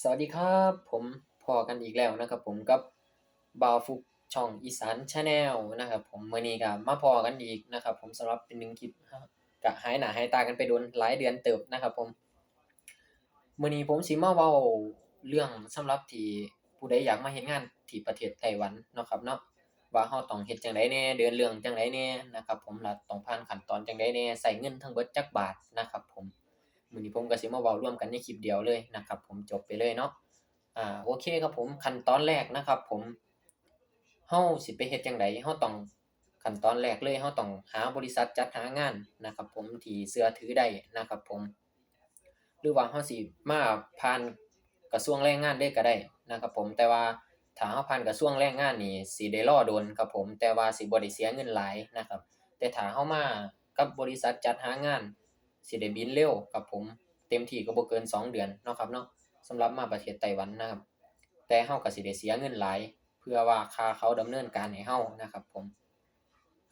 สวัสดีครับผมพอกันอีกแล้วนะครับ ผมกับบ่าวฟุกช่องอีสานชาแนลนะครับ ผมเมื้อนี้ก็มาพอกันอีกนะครับ ผมสำหรับเป็นหนึ่งคลิปครับก็หายหน้าหายตากันไปโดนหลายเดือนเติบนะครับ ผมเมื้อนี้ผมสิมาเว้าเรื่องสำหรับที่ผู้ใดอยากมาเฮ็ดงานที่ประเทศไต้หวันนะครับเนาะว่าเราต้องเฮ็ดจั่งใดแน่เดินเรื่องจั่งใดแน่นะครับ ผมล้วต้องผ่านขั้นตอนจั่งใดแน่ใช้เงินทั้งเบิดจักบาทนะครับ ผม มื้อนี้ผมก็สิมาเว้าร่วมกันในคลิปเดียวเลยนะครับ ผมจบไปเลยเนาะอ่าโอเคครับผมขั้นตอนแรกนะครับ ผมเฮาสิไปเฮ็ดจั่งใดเฮาต้องขั้นตอนแรกเลยเฮาต้องหาบริษัทจัดหางานนะครับ ผมที่เชื่อถือได้นะครับ ผม หรือว่าเฮาสิมาผ่านกระทรวงแรงงานเลยก็ได้นะครับ ผมแต่ว่าถ้าเฮาผ่านกระทรวงแรงงานนี่สิได้รอโดนครับผม แต่ว่าสิบ่ได้เสียเงินหลายนะครับ แต่ถ้าเฮามากับบริษัทจัดหางาน สิได้บินเร็วครับผมเต็มที่ก็บ่เกิน 2 เดือนเนาะครับเนาะสำหรับมาประเทศไต้หวันนะครับ แต่เฮาก็สิได้เสียเงินหลายเพื่อว่าค่าเขาดำเนินการให้เฮานะครับ ผม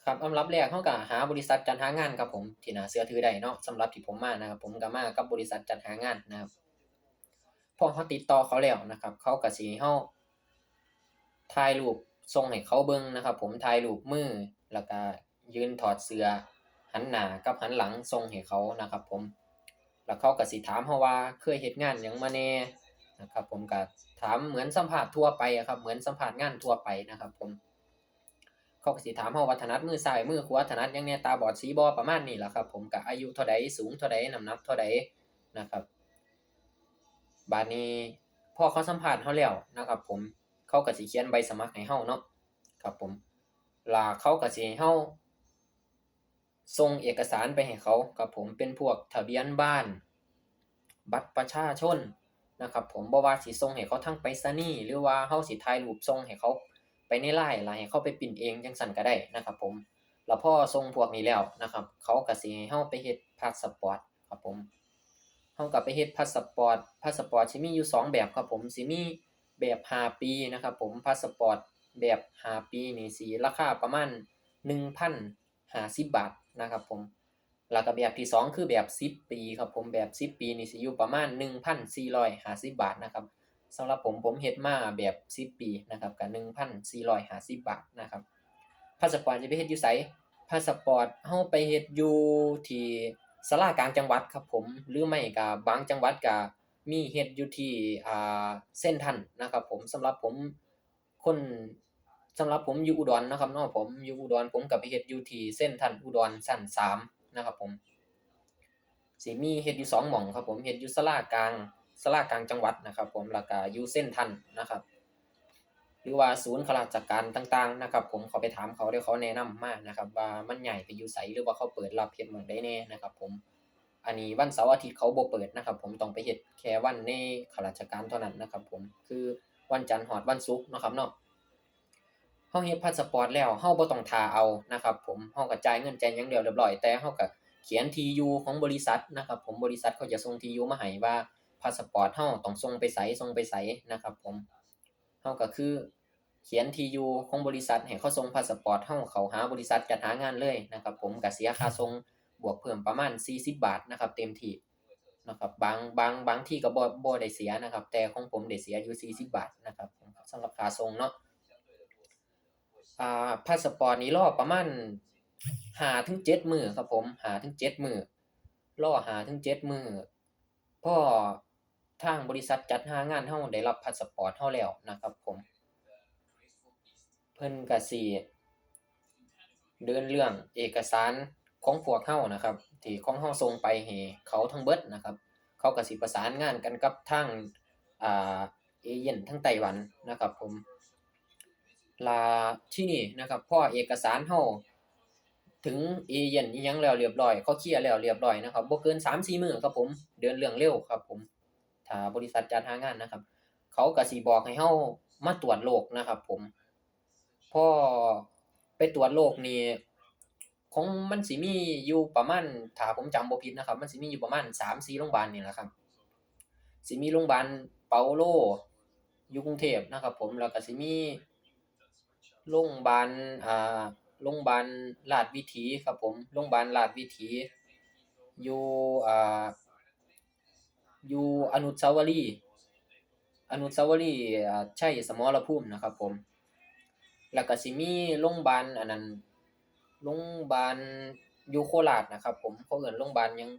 ครับอันดับแรกเฮาก็หาบริษัทจัดหางานครับผมที่น่าเชื่อถือได้เนาะสำหรับที่ผมมานะครับ ผมก็มากับบริษัทจัดหางานนะครับพอเฮาติดต่อเขาแล้วนะครับ เขาก็สิให้เฮาถ่ายรูปส่งให้เขาเบิ่งนะครับ ผมถ่ายรูปมือแล้วก็ยืนถอดเสื้อ หันหน้ากับหันหลังส่งให้เขานะครับผม แล้วเขาก็สิถามเฮาว่าเคยเฮ็ดงานหยังมาแน่นะครับผมก็ถามเหมือนสัมภาษณ์ทั่วไปอะครับ เหมือนสัมภาษณ์งานทั่วไปนะครับ ผม เขาก็สิถามเฮาว่าถนัดมือซ้ายมือขวาถนัดหยังแน่ตาบอดสีบ่ประมาณนี้แหละครับ ผมก็อายุเท่าใดสูงเท่าใดน้ำหนักเท่าใดนะครับบัดนี้พอเขาสัมภาษณ์เฮาแล้วนะครับ ผม เขาก็สิเขียนใบสมัครให้เฮาเนาะครับผมล้วเขาก็สิให้เฮา ส่งเอกสารไปให้เขาครับผมเป็นพวกทะเบียนบ้าน บัตรประชาชนนะครับผมบ่ว่าสิส่งให้เขาทางไปรษณีย์หรือว่าเฮาสิถ่ายรูปส่งให้เขาไปใน LINE แล้วให้เขาไปพรินเองจังซั่นก็ได้นะครับ ผมแล้วพอส่งพวกนี้แล้วนะครับ เขาก็สิให้เฮาไปเฮ็ดพาสปอร์ตครับผมเฮาก็ไปเฮ็ดพาสปอร์ตพาสปอร์ตสิมีอยู่สองแบบครับผมสิมีแบบ5ปีนะครับผมพาสปอร์ตแบบ5ปีนี่สิราคาประมาณ1,050บาท นะครับผมแล้วก็แบบที่ 2 คือแบบ 10 ปีครับผมแบบ 10 ปีนี่สิอยู่ประมาณ 1,450 บาทนะครับสำหรับผมผมเฮ็ดมาแบบ 10 ปีนะครับก็1,450 บาทนะครับพาสปอร์ตจะไปเฮ็ดอยู่ไสพาสปอร์ตเฮาไปเฮ็ดอยู่ที่ศาลากลางจังหวัดครับผมหรือไม่ก็บางจังหวัดก็มีเฮ็ดอยู่ที่อ่าเซ็นทรัลนะครับผมสำหรับผมคน สำหรับผมอยู่อุดรนะครับเนาะผมอยู่อุดรผมก็ไปเฮ็ดอยู่ที่เซ็นทรัลอุดรชั้น3นะครับผมสิมีเฮ็ดอยู่2หม้องครับผมเฮ็ดอยู่ศาลากลางศาลากลางจังหวัดนะครับ ผมแล้วก็อยู่เซ็นทรัลนะครับ หรือว่าศูนย์ข้าราชการต่าง ๆ นะครับ ผมเขาไปถามเขาเดี๋ยวเขาแนะนำมากนะครับ ว่ามันใหญ่ไปอยู่ไสหรือว่าเขาเปิดรับเฮ็ดหม้องใดแน่นะครับ ผมอันนี้วันเสาร์อาทิตย์เขาบ่เปิดนะครับ ผมต้องไปเฮ็ดแค่วันในข้าราชการเท่านั้นนะครับ ผมคือวันจันทร์ฮอดวันศุกร์นะครับเนาะ เฮาเฮ็ดพาสปอร์ตแล้วเฮาบ่ต้องท่าเอานะครับ ผมเฮาก็จ่ายเงินจ่ายหยังแล้วเรียบร้อยแต่เฮาก็เขียนที่อยู่ของบริษัทนะครับ ผมบริษัทเขาจะส่งที่อยู่มาให้ว่าพาสปอร์ตเฮาต้องส่งไปไสส่งไปไสนะครับ ผมเฮาก็คือเขียนที่อยู่ของบริษัทให้เขาส่งพาสปอร์ตเฮาเขาหาบริษัทจัดหางานเลยนะครับ ผมก็เสียค่าส่งบวกเพิ่มประมาณ 40 บาทนะครับ เต็มที่นะครับบางบางบางที่ก็บ่บ่ได้เสียนะครับ แต่ของผมได้เสียอยู่40 บาทนะครับสำหรับค่าส่งเนาะ อ่าพาสปอร์ตนี่รอประมาณ5ถึง7มื้อครับผม5ถึง7มื้อรอ5ถึง7มื้อพ่อทางบริษัทจัดหางานเฮาได้รับพาสปอร์ตเฮาแล้วนะครับผม เพิ่นกสิเดินเรื่องเอกสารของพวกเฮานะครับ ที่ของเฮาส่งไปให้เขาทั้งเบิดนะครับ เขากสิประสานงานกันกับทางอ่าเอเจนต์ทางไต้หวันนะครับผม ลาที่นี่นะครับพอเอกสารเฮาถึงเอเจนอิหยังแล้วเรียบร้อยเขาเคลียร์แล้วเรียบร้อยนะครับบ่เกิน3-4มื้อครับผม เดินเรื่องเร็วครับ ผมถ้าบริษัทจัดหางานนะครับ เขาก็สิบอกให้เฮามาตรวจโรคนะครับ ผมพอไปตรวจโรคนี่ของมันสิมีอยู่ประมาณถ้าผมจำบ่ผิดนะครับ มันสิมีอยู่ประมาณ3-4โรงพยาบาลนี่แหละครับสิมีโรงพยาบาลเปาโลอยู่กรุงเทพนะครับ ผมแล้วก็สิมี โรงบาลอ่าโรงบาลราชวิถีครับผมโรงบาลราชวิถี อยู่อ่าอยู่อนุสาวรีย์อนุสาวรีย์อ่าชัยสมรภูมินะครับผม แล้วก็สิมีโรงบาลอันนั้นโรงบาลอยู่โคราชนะครับ ผมเขาเอิ้นโรงบาลยัง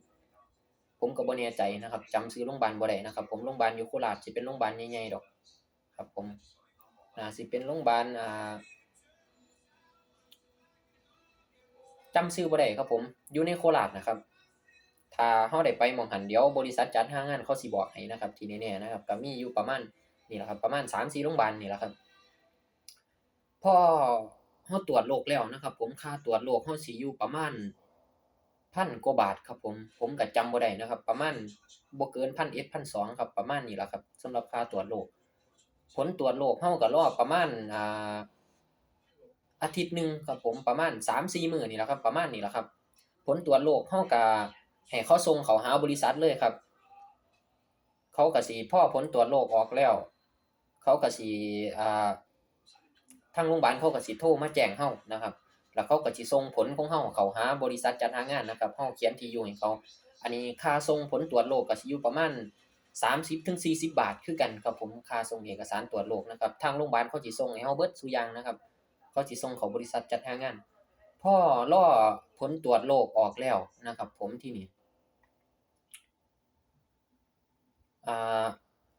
ผมก็บ่แน่ใจนะครับจำชื่อโรงบาลบ่ได้นะครับ ผมโรงบาลอยู่โคราชสิเป็นโรงบาลใหญ่ๆดอก ครับผม น่าสิเป็นโรงพยาบาลอ่าจำชื่อบ่ได้ครับผมอยู่ในโคราชนะครับ ถ้าเราได้ไปมองหันเดี๋ยวบริษัทจัดหางานเขาสิบอกให้นะครับ ที่แน่ๆนะครับก็มีอยู่ประมาณนี่แหละครับ ประมาณ3-4โรงพยาบาลนี่แหละครับพอเราตรวจโรคแล้วนะครับ ผมค่าตรวจโรคเราสิอยู่ประมาณ1,000กว่าบาทครับผมผมก็จำบ่ได้นะครับ ประมาณบ่เกิน1,100 1,200ครับประมาณนี้ล่ะครับสำหรับค่าตรวจโรค ผลตรวจโรคเราก็รอประมาณอ่าอาทิตย์หนึ่งครับผมประมาณ3-4มื้อนี่แหละครับ ประมาณนี้ล่ะครับ ผลตรวจโรคเราก็ให้เขาส่งเขาหาบริษัทเลยครับ เขาก็สิพ่อผลตรวจโรคออกแล้ว เขาก็สิอ่าทางโรงบาลเขาก็สิโทรมาแจ้งเรานะครับ แล้วเขาก็สิส่งผลของเราเขาหาบริษัทจัดหางานนะครับเราเขียนที่อยู่ให้เขา อันนี้ค่าส่งผลตรวจโรคก็สิอยู่ประมาณ 30-40 บาทคือกันครับผมค่าส่งเอกสารตรวจโรคนะครับทางโรงพยาบาลเขาสิส่งให้เราเบิดซุอย่างนะครับเขาสิส่งเขาบริษัทจัดหางานพ่อรอผลตรวจโรคออกแล้วนะครับ ผมที่นี่อ่า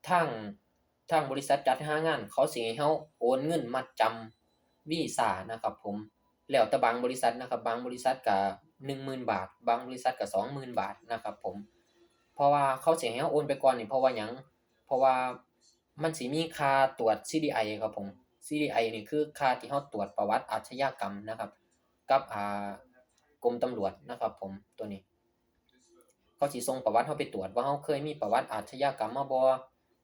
ทางทางบริษัทจัดหางาน เขาสิให้เราโอนเงินมัดจำวีซานะครับผมแล้วแต่บางบริษัทนะครับ บางบริษัทก็10,000 บาท บางบริษัทก็20,000 บาทนะครับ ผม เพราะว่าเขาสิให้เราโอนไปก่อนนี่เพราะว่าหยัง เพราะว่ามันสิมีค่าตรวจ CDI ครับผม CDI นี่คือค่าที่เราตรวจประวัติอาชญากรรมนะครับ กับอ่ากรมตำรวจนะครับ ผมตัวนี้เขาสิส่งประวัติเราไปตรวจว่าเราเคยมีประวัติอาชญากรรมมาบ่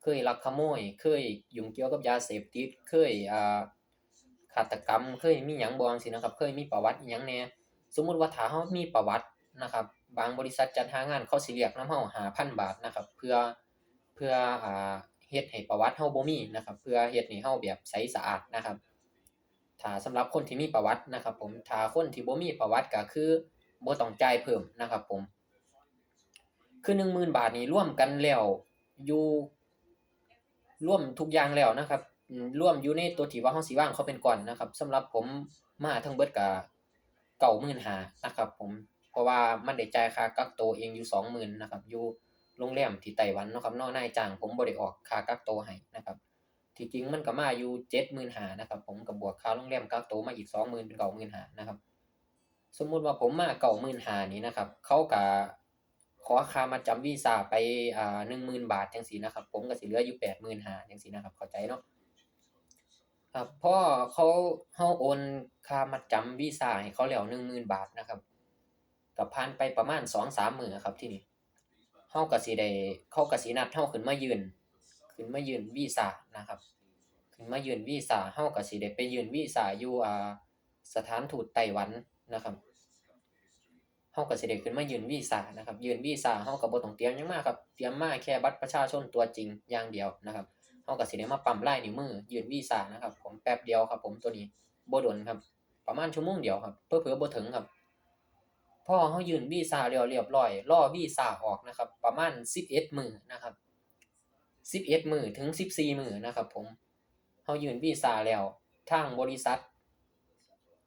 เคยลักขโมย เคยยุ่งเกี่ยวกับยาเสพติดเคยอ่าฆาตกรรม เคยมีหยังบ่จังซี้นะครับ เคยมีประวัติอิหยังแน่สมมุติว่าถ้าเรามีประวัตินะครับ บางบริษัทจัดหางานเขาสิเรียกน้ำเรา5,000บาทนะครับ เพื่อเพื่ออ่าเฮ็ดให้ประวัติเราบ่มีนะครับ เพื่อเฮ็ดให้เราแบบใสสะอาดนะครับถ้าสำหรับคนที่มีประวัตินะครับ ผมถ้าคนที่บ่มีประวัติก็คือบ่ต้องจ่ายเพิ่มนะครับ ผม คือ10,000 บาทนี่รวมกันแล้วอยู่รวมทุกอย่างแล้วนะครับอืมรวมอยู่ในตัวที่ว่าเราสิวางเขาเป็นก้อนนะครับสำหรับผมมาทั้งเบิดก็95,000นะครับ ผม ราะว่ามันได้จ่ายค่ากักโตวเองอยู่20,000นนะครับอยู่โรงแรมที่ไต้หวันนะครับนาะนายจ้างผมบ่ได้ออกค่ากักโตวให้นะครับ ที่จริงมันก็มาอยู่75,000นหานะครับ ผมก็บบวกค่าโรงแรมกักโตวมาอีก20,000เป็น95,000นะครับ สมมุติว่าผมมา95,000นี่นะครับเขาก็ขอค่ามัดจำวีซ่าไปอ่า10,000บาทจังซี้นะครับ ผมก็สิเหลืออยู่85,000จังซี้นะครับเข้าใจเนาะครับพอเขาเราโอนค่ามัดจำวีซ่าให้เขาแล้ว10,000บาทนะครับ ก็ผ่านไปประมาณ2-3มื้อครับที่นี้เราก็สิได้เข้าก็สินัดเราขึ้นมายืน ขึ้นมายืนวีซานะครับ ขึ้นมายืนวีซาเราก็สิได้ไปยืนวีซาอยู่อ่าสถานทูตไต้หวันนะครับเราก็สิได้ขึ้นมายืนวีซานะครับ ยืนวีซาเราก็บ่ต้องเตรียมยังมากครับ เตรียมมาแค่บัตรประชาชนตัวจริงอย่างเดียวนะครับเราก็สิได้มาปั๊มไลายนิ้วมือ ยืนวีซานะครับ ผมแป๊บเดียวครับ ผมตัวนี้บ่ดนครับ ประมาณชั่วโมงเดียวครับเผลอๆบ่ถึงครับ พอเรายื่นวีซ่าแล้วเรียบร้อยรอวีซ่าออกนะครับ ประมาณ11มื้อนะครับ11มื้อถึง14มื้อนะครับ ผมเรายื่นวีซ่าแล้วทางบริษัท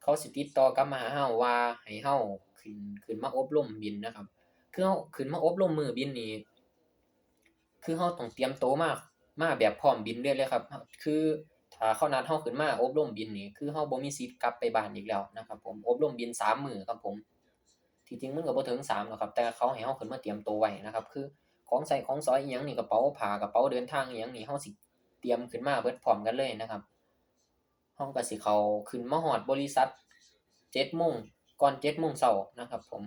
เขาสิติดต่อกลับมาหาเราว่าให้เราขึ้นขึ้นมาอบรมบินนะครับ คือเราขึ้นมาอบรมมือบินนี่คือเราต้องเตรียมโตมากมาแบบพร้อมบินเลยเลยครับ คือถ้าเขานัดเราขึ้นมาอบรมบินนี่คือเราบ่มีสิทธิ์กลับไปบ้านอีกแล้วนะครับ ผมอบรมบิน3มื้อครับผม ที่จริงมันก็บ่ถึง3หรอกครับ แต่เขาให้เราขึ้นมาเตรียมตัวไว้นะครับ คือของใช้ของสอยอิหยังนี่กระเป๋าผ้ากระเป๋าเดินทางอิหยังนี่เราสิเตรียมขึ้นมาเบิดพร้อมกันเลยนะครับเราก็สิเข้าขึ้นมาฮอดบริษัท7โมงก่อน7โมงเช้านะครับ ผม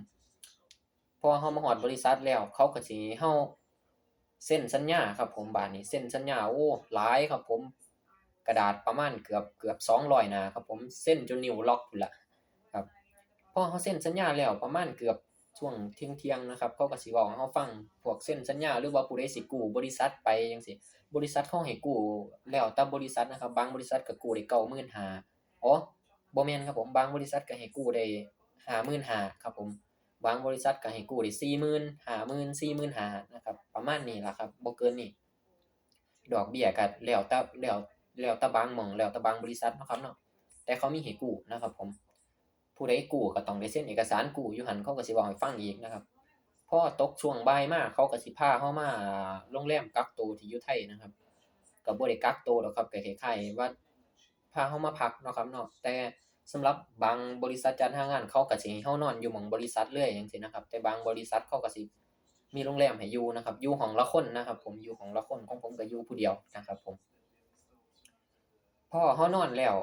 พอเรามาฮอดบริษัทแล้ว เขาก็สิให้เราเซ็นสัญญาครับ ผมบาดนี้เซ็นสัญญาโอ้หลายครับ ผมกระดาษประมาณเกือบเกือบ200หน้าครับ ผมเซ็นจนนิ้วล็อกพู้นล่ะ อเราเซ็นสัญญาแล้วประมาณเกือบช่วงเที่ยงๆนะครับเขาก็สิเว้าให้เราฟังพวกเซ็นสัญญาหรือว่าผู้ใดสิกู้บริษัทไปจั่งซี้บริษัทเขาให้กู้แล้วแต่บริษัทนะครับ บางบริษัทก็กู้ได้95,000อ๋อบ่แม่นครับผมบางบริษัทก็ให้กู้ได้55,000ครับผมบางบริษัทก็ให้กู้ได้40,000 50,000 45,000นะครับ ประมาณนี้ล่ะครับบ่เกินนี้ดอกเบี้ยก็แล้วแต่แล้วแล้วแต่บางหม้องแล้วแต่บางบริษัทนะครับเนาะแต่เขามีให้กู้นะครับผม ผู้ใดกู้ก็ต้องได้เซ็นเอกสารกู้อยู่หันเขาก็สิเว้าให้ฟังอีกนะครับพอตกช่วงบ่ายมาเขาก็สิพาเรามาโรงแรมกักตัวที่อยู่ไทยนะครับก็บ่ได้กักตัวดอกครับก็คล้ายๆว่าพาเรามาพักเนาะครับเนาะแต่สำหรับบางบริษัทจัดหางานเขาก็สิให้เรานอนอยู่หม้องบริษัทเลยจังซี่นะครับ แต่บางบริษัทเขาก็สิมีโรงแรมให้อยู่นะครับอยู่ห้องละคนนะครับ ผมอยู่ห้องละคนของผมก็อยู่ผู้เดียวนะครับ ผมพอเรานอนแล้ว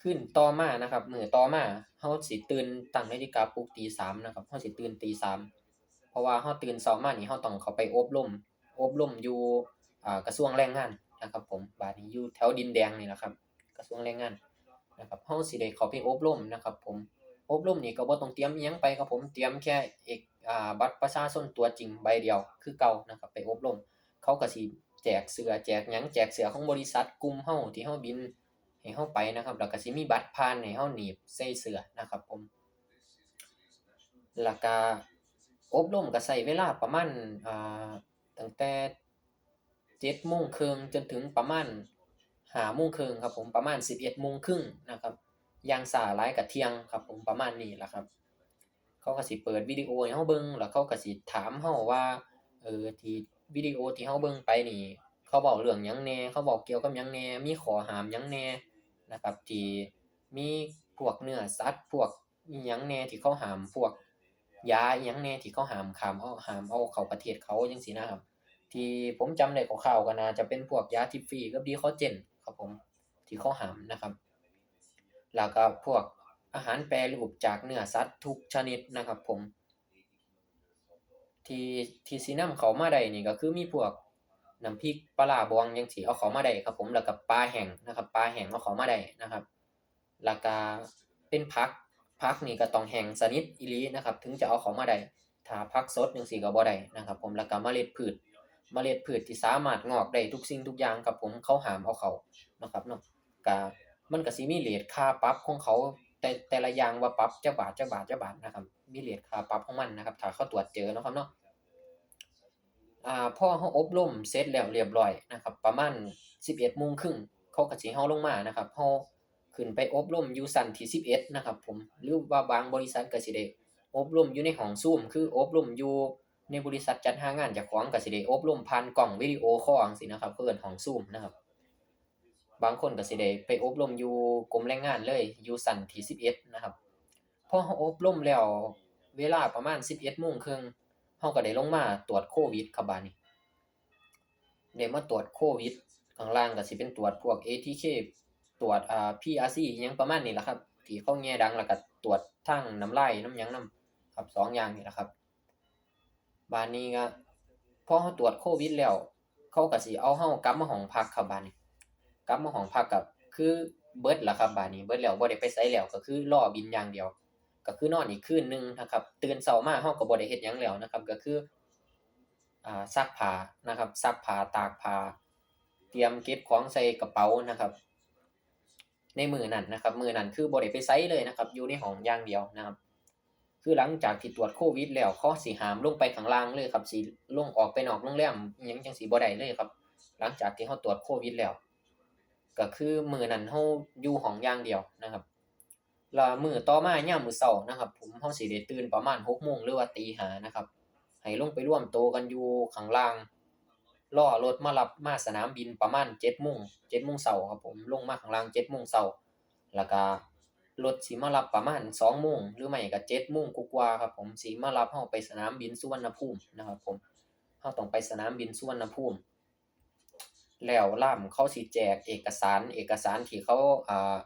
คืนต่อมานะครับมื้อต่อมาเราสิตื่นตั้งนาฬิกาปลุกตีสามนะครับเราสิตื่นตีสามเพราะว่าเราตื่นเช้ามานี่เราต้องเข้าไปอบรมอบรมอยู่อ่ากระทรวงแรงงานนะครับ ผมบาดนี้อยู่แถวดินแดงนี่แหละครับ กระทรวงแรงงานนะครับเราสิได้เข้าไปอบรมนะครับ ผมอบรมนี่ก็บ่ต้องเตรียมอิหยังไปครับผมเตรียมแค่เอกอ่าบัตรประชาชนตัวจริงใบเดียวคือเก่านะครับไปอบรมเขาก็สิแจกเสื้อแจกหยังแจกเสื้อของบริษัทกลุ่มเฮาที่เฮาบิน ให้เฮาไปนะครับแล้วก็สิมีบัตรผ่านให้เฮาหนีบใส่เสื้อนะครับผมแล้วก็อบรมก็ใช้เวลาประมาณอ่าตั้งแต่7:30นจนถึงประมาณ5:30นครับผมประมาณ11:30นนะครับยางช้าหลายก็เที่ยงครับผมประมาณนี้แหละครับ เขาก็สิเปิดวิดีโอให้เราเบิ่งแล้วเขาก็สิถามเราว่าเออที่วิดีโอที่เราเบิ่งไปนี่ เขาเว้าเรื่องหยังแน่เขาเว้าเกี่ยวกับหยังแน่มีขอหามหยังแน่ นะครับ ที่มีพวกเนื้อสัตว์พวกอิหยังแน่ที่เขาห้ามพวกยาอิหยังแน่ที่เขาห้ามขามเอาห้ามเอาเขาประเทศเขาจังซี้นะครับ ที่ผมจำได้คร่าวๆก็น่าจะเป็นพวกยาทิปฟรีกับดีคอเจนครับผมที่เขาห้ามนะครับ แล้วก็พวกอาหารแปรรูปจากเนื้อสัตว์ทุกชนิดนะครับผม ที่ที่สินำเขามาได้นี่ก็คือมีพวก น้ำพริกปลาบองจังซี้เอาเข้ามาได้ครับ ผมแล้วก็ปลาแห้งนะครับปลาแห้งเอาเข้ามาได้นะครับแล้วก็เป็นผักผักนี่ก็ต้องแห้งสนิทอีลีนะครับ ถึงจะเอาเข้ามาได้ถ้าผักสดจังซี้ก็บ่ได้นะครับ ผมแล้วก็เมล็ดพืชเมล็ดพืชที่สามารถงอกได้ทุกสิ่งทุกอย่างครับผมเขาหามเอาเขานะครับเนาะก็มันก็สิมีเรตค่าปรับของเขาแต่แต่ละอย่างว่าปรับจักบาทจักบาทจักบาทนะครับ มีเรตค่าปรับของมันนะครับ ถ้าเขาตรวจเจอเนาะครับเนาะ อ่าพอเราอบรมเสร็จแล้วเรียบร้อยนะครับ ประมาณ11:30นเขาก็สิเราลงมานะครับเราขึ้นไปอบรมอยู่ชั้นที่11นะครับ ผมหรือว่าบางบริษัทก็สิได้อบรมอยู่ในห้อง Zoom คืออบรมอยู่ในบริษัทจัดหางานจ้าของก็สิได้อบรมผ่านกล้องวิดีโอคอลจังซี้นะครับเขาเอิ้นห้อง Zoom นะครับ บางคนก็สิได้ไปอบรมอยู่กรมแรงงานเลยอยู่ชั้นที่11นะครับพอเราอบรมแล้วเวลาประมาณ11:30น เราก็ได้ลงมาตรวจโควิดครับบัดนี้ได้มาตรวจโควิดข้างล่างก็สิเป็นตรวจพวก ATK ตรวจอ่า PRC อยังประมาณนี้ล่ะครับที่เขาแง่ดังแล้วก็ตรวจทางน้ำลายน้ำยังน้ำครับ2อย่างนี่ล่ะครับบัดนี้ก็พอเราตรวจโควิดแล้วเขาก็สิเอาเรากลับมาห้องพักครับบัดนี้กลับมาห้องพักก็คือเบิดแล้วครับบัดนี้เบิดแล้วบ่ได้ไปไสแล้วก็คือรอบินอย่างเดียว ก็คือนอนอีกคืนหนึ่งนะครับ ตื่นเช้ามาเราก็บ่ได้เฮ็ดหยังแล้วนะครับ ก็คืออ่าซักผ้านะครับซักผ้าตากผ้าเตรียมเก็บของใส่กระเป๋านะครับ ในมือนั้นนะครับ มือนั้นคือบ่ได้ไปไสเลยนะครับ อยู่ในห้องอย่างเดียวนะครับ คือหลังจากที่ตรวจโควิดแล้วเขาสิหามลงไปข้างล่างเลยครับสิลงออกไปนอกโรงแรมอิหยังจังซี้บ่ได้เลยครับ หลังจากที่เราตรวจโควิดแล้ว ก็คือมือนั้นเราอยู่ห้องอย่างเดียวนะครับ แล้วมื้อต่อมายามมื้อเช้านะครับผมเราสิได้ตื่นประมาณ6:00นหรือว่าตี5:00นะครับให้ลงไปร่วมโตกันอยู่ข้างล่างรอรถมารับมาสนามบินประมาณ7:00น7:00นเช้าครับผมลงมาข้างล่าง7:00นเช้าแล้วก็รถสิมารับประมาณ2:00นหรือไม่ก็7:00นกว่าครับผมสิมารับเราไปสนามบินสุวรรณภูมินะครับผมเราต้องไปสนามบินสุวรรณภูมิ แล้วล่ามเขาสิแจกเอกสารเอกสารที่เขาอ่า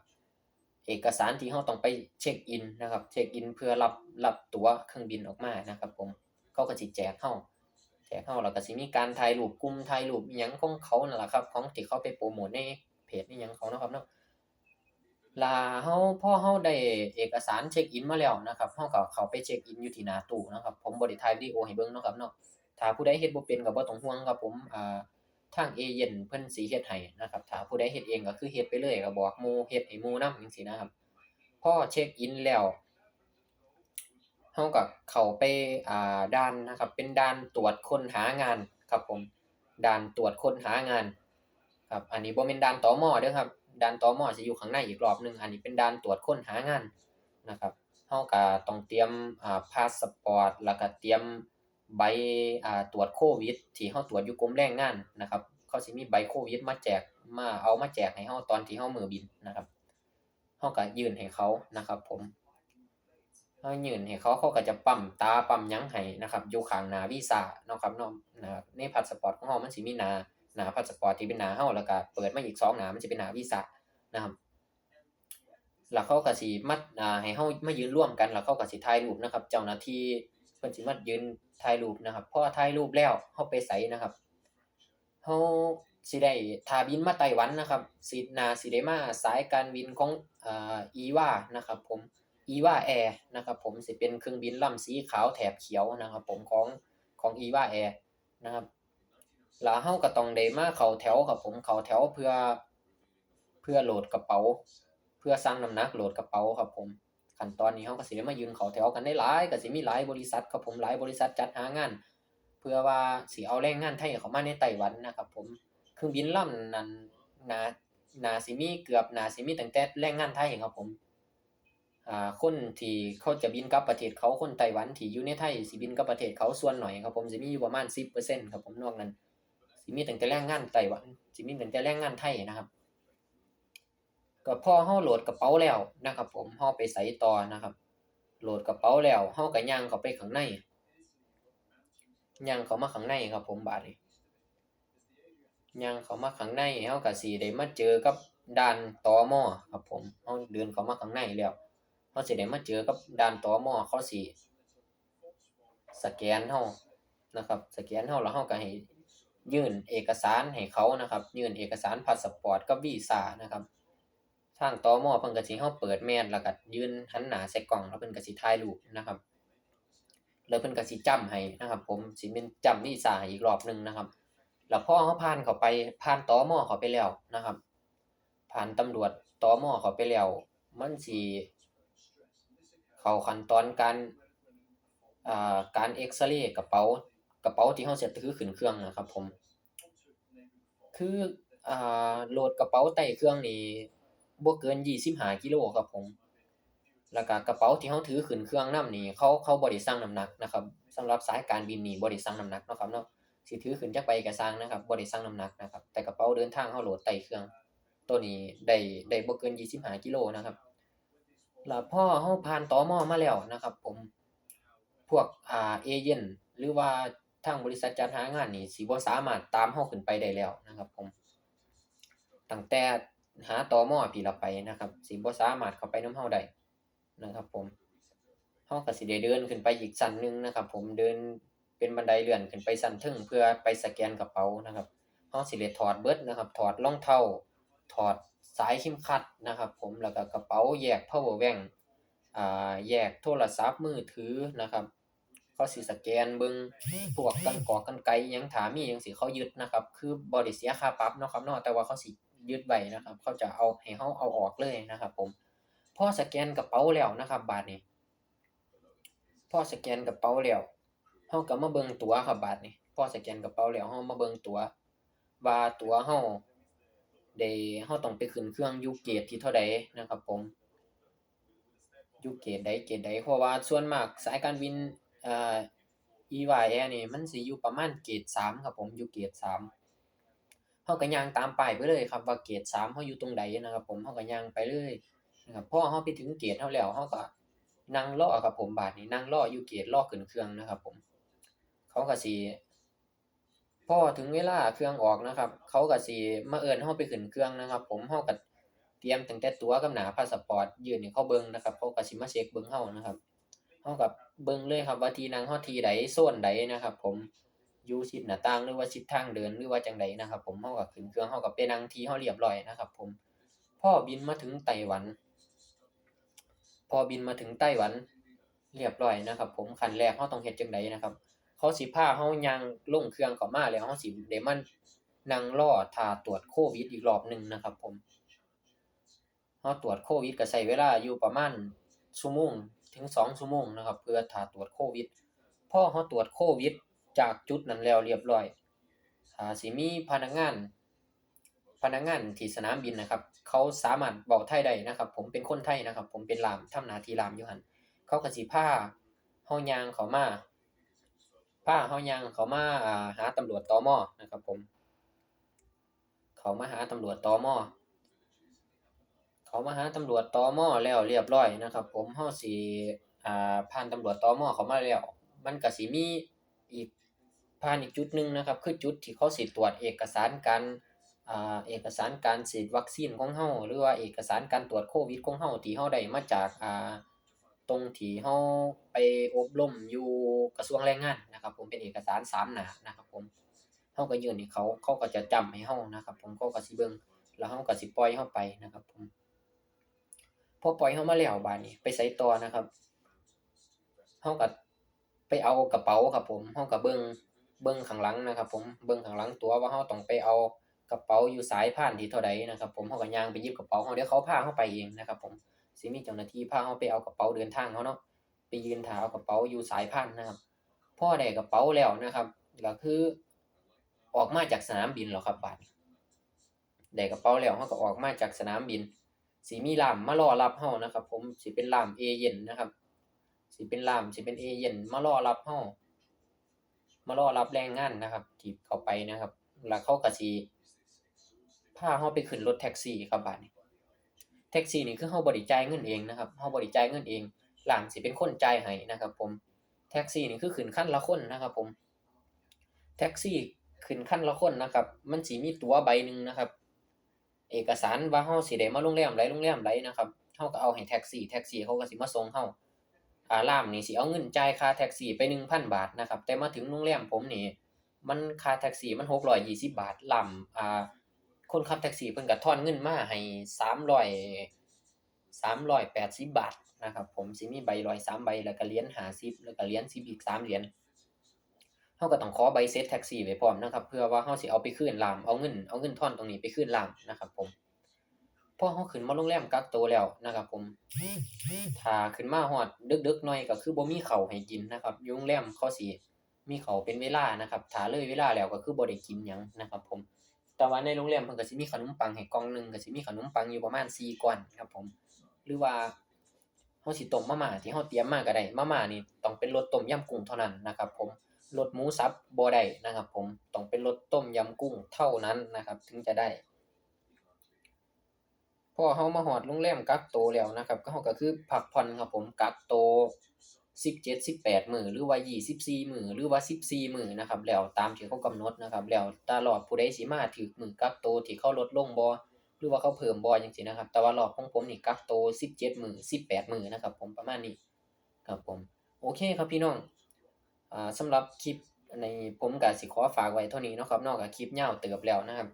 เอกสารที่เราต้องไปเช็กอินนะครับเช็กอินเพื่อรับรับตั๋วเครื่องบินออกมานะครับผมเขาก็สิแจกเราแจกเราแล้วก็สิมีการถ่ายรูปกลุ่มถ่ายรูปอิหยังของเขานั่นล่ะครับของที่เขาไปโพรโมตในเพจในหยังเขานะครับเนาะล้วเราพ่อเราได้เอกสารเช็กอินมาแล้วนะครับเราก็เขาไปเช็กอินอยู่ที่หน้าตู้นะครับ ผมบ่ได้ถ่ายวิดีโอให้เบิ่งเนาะครับเนาะถ้าผู้ใดเฮ็ดบ่เป็นก็บ่ต้องห่วงครับผมอ่า ทางเอเจนเพิ่นสิเฮ็ดให้นะครับถ้าผู้ใดเฮ็ดเองก็คือเฮ็ดไปเลยก็บอกหมู่เฮ็ดให้หมู่นำจังซี้นะครับพอเช็กอินแล้วเราก็เข้าไปอ่าด่านนะครับ เป็นด่านตรวจค้นหางานครับผมด่านตรวจค้นหางานครับอันนี้บ่แม่นด่านตมเด้อครับด่านตมสิอยู่ข้างในอีกรอบหนึงอันนี้เป็นด่านตรวจค้นหางานนะครับเราก็ต้องเตรียมอ่าพาสปอร์ตแล้วก็เตรียม ใบอ่าตรวจโควิด ที่เราตรวจอยู่กรมแรงงานนะครับเขาสิมีใบโควิดมาแจกมาเอามาแจกให้เราตอนที่เรามือบินนะครับเราก็ยื่นให้เขานะครับ ผมเรายื่นให้เขาเขาก็จะปั๊มตาปั๊มยังให้นะครับอยู่ข้างหน้าวีซ่าเนาะครับเนาะนะครับในพาสปอร์ตของเรามันสิมีหน้าหน้าพาสปอร์ตที่เป็นหน้าเราแล้วก็เปิดมาอีกสองหน้ามันสิเป็นหน้าวีซ่านะครับแล้วเขาก็สิมาอ่าให้เฮามายืนร่วมกันแล้วเขาก็สิถ่ายรูปนะครับ เจ้าหน้าที่ พิ่นสิมายืนถ่ายรูปนะครับพอถ่ายรูปแล้วเฮาไปไสนะครับเฮาสิได้ถ้าบินมาไต้หวันนะครับสินาสิได้มาสายการบินของอ่า EVA นะครับ ผม EVA Air นะครับ ผมสิเป็นเครื่องบินลำสีขาวแถบเขียวนะครับ ผมของของ EVA Air นะครับแล้วเฮาก็ต้องได้มาเข้าแถวครับผมเข้าแถวเพื่อเพื่อโหลดกระเป๋า เพื่อสั่งน้ำหนักโหลดกระเป๋าครับผม ขั้นตอนนี้เขาก็สิได้มายืนเขาแถวกันได้หลายก็สิมีหลายบริษัทครับผมหลายบริษัทจัดหางาน เพื่อว่าสิเอาแรงงานไทยเขามาในไต้หวันนะครับ ผมเครื่องบินลำนั้นนานาสิมีเกือบนาสิมีตั้งแต่แรงงานไทยครับผมอ่าคนที่เขาจะบินกลับประเทศเขาคนไต้หวันที่อยู่ในไทยสิบินกลับประเทศเขาส่วนหน่อยครับผมสิมีอยู่ประมาณ10%ครับผมนอกนั้นสิมีตั้งแต่แรงงานไต้หวันสิมีตั้งแต่แรงงานไทยนะครับ ก็พอเฮาโหลดกระเป๋าแล้วนะครับ ผมเฮาไปไสต่อนะครับ โหลดกระเป๋าแล้วเฮาก็ย่างเข้าไปข้างในย่างเข้ามาข้างในครับ ผมบาดนี้ย่างเข้ามาข้างในเฮาก็สิได้มาเจอกับด่านตอมอครับผมเฮาเดินเข้ามาข้างในแล้วเฮาสิได้มาเจอกับด่านตอมอเขาสิสแกนเฮานะครับ สแกนเฮาแล้วเฮาก็ให้ยื่นเอกสารให้เขานะครับ ยื่นเอกสารพาสปอร์ตกับวีซ่านะครับ ทางตมเพิ่นก็สิให้เราเปิดแมสแล้วก็ยืนหันหน้าใส่กล้องแล้วเพิ่นก็สิถ่ายรูปนะครับ แล้วเพิ่นก็สิจ้ำให้นะครับ ผมสิเป็นจ้ำวีซ่าอีกรอบหนึงนะครับ แล้วพอเราผ่านเข้าไปผ่านต่อหม้อเข้าไปแล้วนะครับ ผ่านตำรวจต่อหม้อเข้าไปแล้วมันสิเข้าขั้นตอนการอ่าการเอ็กซเรย์กระเป๋ากระเป๋าที่เราสิถือขึ้นเครื่องนะครับ ผม คืออ่าโหลดกระเป๋าใต้เครื่องนี่ บ่เกิน25กิโลครับผม แล้วก็กระเป๋าที่เราถือขึ้นเครื่องนำนี่เขาเขาบ่ได้ชั่งน้ำหนักนะครับสำหรับสายการบินนี่บ่ได้ชั่งน้ำหนักเนาะครับเนาะสิถือขึ้นจักใบก็ช่างนะครับบ่ได้ชั่งน้ำหนักนะครับ แต่กระเป๋าเดินทางเราโหลดใต้เครื่อง ตัวนี้ได้ได้บ่เกิน25กิโลนะครับแล้วพอเราผ่านตอมอมาแล้วนะครับ ผมพวกอ่าเอเจนต์หรือว่าทางบริษัทจัดหางานนี่สิบ่สามารถตามเราขึ้นไปได้แล้วนะครับ ผมตั้งแต่ หาต่อหม้อพี่ละไปนะครับสิบ่สามารถเข้าไปนำเราได้นะครับ ผมเราก็สิได้เดินขึ้นไปอีกชั้นหนึงนะครับ ผมเดินเป็นบันไดเลื่อนขึ้นไปชั้นเทิงเพื่อไปสแกนกระเป๋านะครับเราสิได้ถอดเบิดนะครับ ถอดรองเท้าถอดสายเข็มขัดนะครับ ผมแล้วก็กระเป๋าแยก power bank อ่าแยกโทรศัพท์มือถือนะครับเขาสิสแกนเบิ่งพวกกันกอกกันไกหยังถามีจังซี่เขายึดนะครับ คือบ่ได้เสียค่าปรับเนาะครับเนาะแต่ว่าเขาสิ ยึดไว้นะครับ เขาจะเอาให้เราเอาออกเลยนะครับ ผมพอสแกนกระเป๋าแล้วนะครับ บาดนี้พอสแกนกระเป๋าแล้วเราก็มาเบิ่งตั๋วครับบาดนี้พอสแกนกระเป๋าแล้วเรามาเบิ่งตั๋วว่าตั๋วเราได้เราต้องไปขึ้นเครื่องอยู่เกตที่เท่าใดนะครับ ผมอยู่เกตใดเกตใดเพราะว่าส่วนมากสายการบินอ่า EVA Air นี่มันสิอยู่ประมาณเกรด3ครับผมอยู่เกรด3 เราก็ย่างตามป้ายไปเลยครับว่าเกรด3เราอยู่ตรงใดนะครับ ผมเราก็ย่างไปเลยนะครับพอเราไปถึงเกรดเราแล้วเราก็นั่งรอครับผมบาดนี้นั่งรออยู่เกรดรอขึ้นเครื่องนะครับ ผม เขาก็สิพอถึงเวลาเครื่องออกนะครับ เขาก็สิมาเอิ้นเราไปขึ้นเครื่องนะครับ ผมเราก็เตรียมตั้งแต่ตั๋วกับหนาพาสปอร์ตยืนให้เขาเบิ่งนะครับเขาก็สิมาเช็กเบิ่งเรานะครับเราก็เบิ่งเลยครับว่าที่นั่งเราที่ใดโซนใดนะครับ ผม อยู่ชิดหน้าต่างหรือว่าชิดทางเดินหรือว่าจังใดนะครับ ผมเราก็ขึ้นเครื่องเราก็ไปนั่งที่เราเรียบร้อยนะครับ ผมพ่อบินมาถึงไต้หวันพอบินมาถึงไต้หวันเรียบร้อยนะครับ ผมขั้นแรกเราต้องเฮ็ดจังไดนะครับเขาสิพาเราย่างลงเครื่องเข้ามาแล้วเราสิได้มานั่งรอท่าตรวจโควิดอีกรอบหนึ่งนะครับ ผมเราตรวจโควิดก็ใช้เวลาอยู่ประมาณชั่วโมงถึง2ชั่วโมงนะครับ เพื่อท่าตรวจโควิดพอเราตรวจโควิด จากจุดนั้นแล้วเรียบร้อยถ้าสิมีพนักงาน พนักงานที่สนามบินนะครับ เขาสามารถเว้าไทยได้นะครับ ผมเป็นคนไทยนะครับ ผมเป็นลามทำหนาทีลามอยู่หันเขาก็สิพาเฮายางเข้ามาพาเฮายางเขามาอ่าหาตำรวจตอมอ.นะครับ ผม เขามาหาตำรวจตอม.อเขามาหาตำรวจตอมอ.แล้วเรียบร้อยนะครับ ผมเราสิอ่าผ่านตำรวจตอม.อเขามาแล้ว มันก็สิมีอีก ผ่านอีกจุดหนึ่งนะครับ คือจุดที่เขาสิตรวจเอกสารการอ่าเอกสารการฉีดวัคซีนของเราหรือว่าเอกสารการตรวจโควิดของเราที่เราได้มาจากอ่าตรงที่เราไปอบรมอยู่กระทรวงแรงงานนะครับ ผมเป็นเอกสารสามหน้านะครับ ผมเราก็ยื่นให้เขาเขาก็จะจำให้เรานะครับ ผมเขาก็สิเบิ่งแล้วเราก็สิปล่อยเราไปนะครับ ผมพอปล่อยเรามาแล้วบัดนี้ไปไสต่อนะครับเราก็ไปเอากระเป๋าครับผมเราก็เบิ่ง เบิ่งข้างหลังนะครับ ผมเบิ่งข้างหลังตัวว่าเราต้องไปเอากระเป๋าอยู่สายพานที่เท่าใดนะครับ ผมเราก็ย่างไปหยิบกระเป๋าเราเดี๋ยวเขาพาเราไปเองนะครับ ผมสิมีเจ้าหน้าที่พาเราไปเอากระเป๋าเดินทางเราเนาะไปยืนท่าเอากระเป๋าอยู่สายพานนะครับพ่อได้กระเป๋าแล้วนะครับก็คือ ออกมาจากสนามบินแล้วครับบัดได้กระเป๋าแล้วเราก็ออกมาจากสนามบินสิมีลามมารอรับเรานะครับ ผมสิเป็นลามเอเย่นนะครับสิเป็นลามสิเป็นเอเย่นมารอรับเรา มารอรับแรงงานนะครับ ที่เขาไปนะครับ แล้วเขาก็สิพาเราไปขึ้นรถแท็กซี่ครับบัดนี้แท็กซี่นี่คือเราบ่ได้จ่ายเงินเองนะครับเราบ่ได้จ่ายเงินเอง หล่ามสิเป็นคนจ่ายให้นะครับ ผมแท็กซี่นี่คือขึ้นคันละคนนะครับ ผม แท็กซี่ขึ้นคันละคนนะครับ มันสิมีตั๋วใบหนึ่งนะครับ เอกสารว่าเราสิได้มาโรงแรมใดโรงแรมใดนะครับเราก็เอาให้แท็กซี่แท็กซี่เขาก็สิมาส่งเรา อาล่ามนี่สิเอาเงินจ่ายค่าแท็กซี่ไป1,000บาทนะครับ แต่มาถึงโรงแรมผมนี่มันค่าแท็กซี่มัน620บาทล่ามอ่าคนขับแท็กซี่เพิ่นก็ทอนเงินมาให้300 380บาทนะครับ ผมสิมีใบร้อยสามใบแล้วก็เหรียญ50แล้วก็เหรียญ10อีก3เหรียญเราก็ต้องขอใบเสร็จแท็กซี่ไว้พร้อมนะครับ เพื่อว่าเราสิเอาไปคืนล่ามเอาเงินเอาเงินทอนตรงนี้ไปคืนล่ามนะครับ ผม พอเราขึ้นมาโรงแรมกักตัวแล้วนะครับ ผมถ้าขึ้นมาฮอดดึกๆหน่อยก็คือบ่มีเข้าให้กินนะครับโรงแรมเขาสิมีเขาเป็นเวลานะครับถ้าเลยเวลาแล้วก็คือบ่ได้กินหยังนะครับ ผม แต่ว่าในโรงแรมเพิ่นก็สิมีขนมปังให้กล่องหนึ่งก็สิมีขนมปังอยู่ประมาณ4ก้อนครับ ผม หรือว่าเราสิต้มมาม่าที่เราเตรียมมาก็ได้มาม่านี่ต้องเป็นรสต้มยำกุ้งเท่านั้นนะครับ ผมรสหมูสับบ่ได้นะครับ ผมต้องเป็นรสต้มยำกุ้งเท่านั้นนะครับ ถึงจะได้ พอเรามาฮอดโรงแรมกักโตแล้วนะครับ ก็เราก็คือพักผ่อนครับผมกักโตัว17 18มือหรือว่า24มือหรือว่า14มือนะครับ แล้วตามที่เขากำหนดนะครับ แล้วต่รอบผู้ใดสิมาถึกมือกักโตที่เขาลดลงบ่หรือว่าเขาเพิ่มบ่จังซี่นะครับ แต่ว่ารอบของผมนี่กักโตัว17มื้อ18มือนะครับผมประมาณนี้ครับผมโอเคครับพี่น้องอ่าสำหรับคลิปในผมก็สิขอฝากไว้เท่านี้เนาะครับเนากคลิปยาวเติบแล้วนะครับ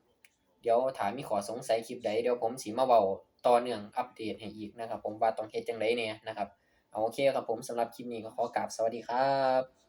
เดี๋ยวถ้ามีข้อสงสัยคลิปใดเดี๋ยวผมสิมาเว้าต่อเนื่องอัปเดตให้อีกนะครับ ผมว่าต้องเฮ็ดจังไดเนี่ยนะครับเอาโอเคครับผมสำหรับคลิปนี้ก็ขอกราบสวัสดีครับ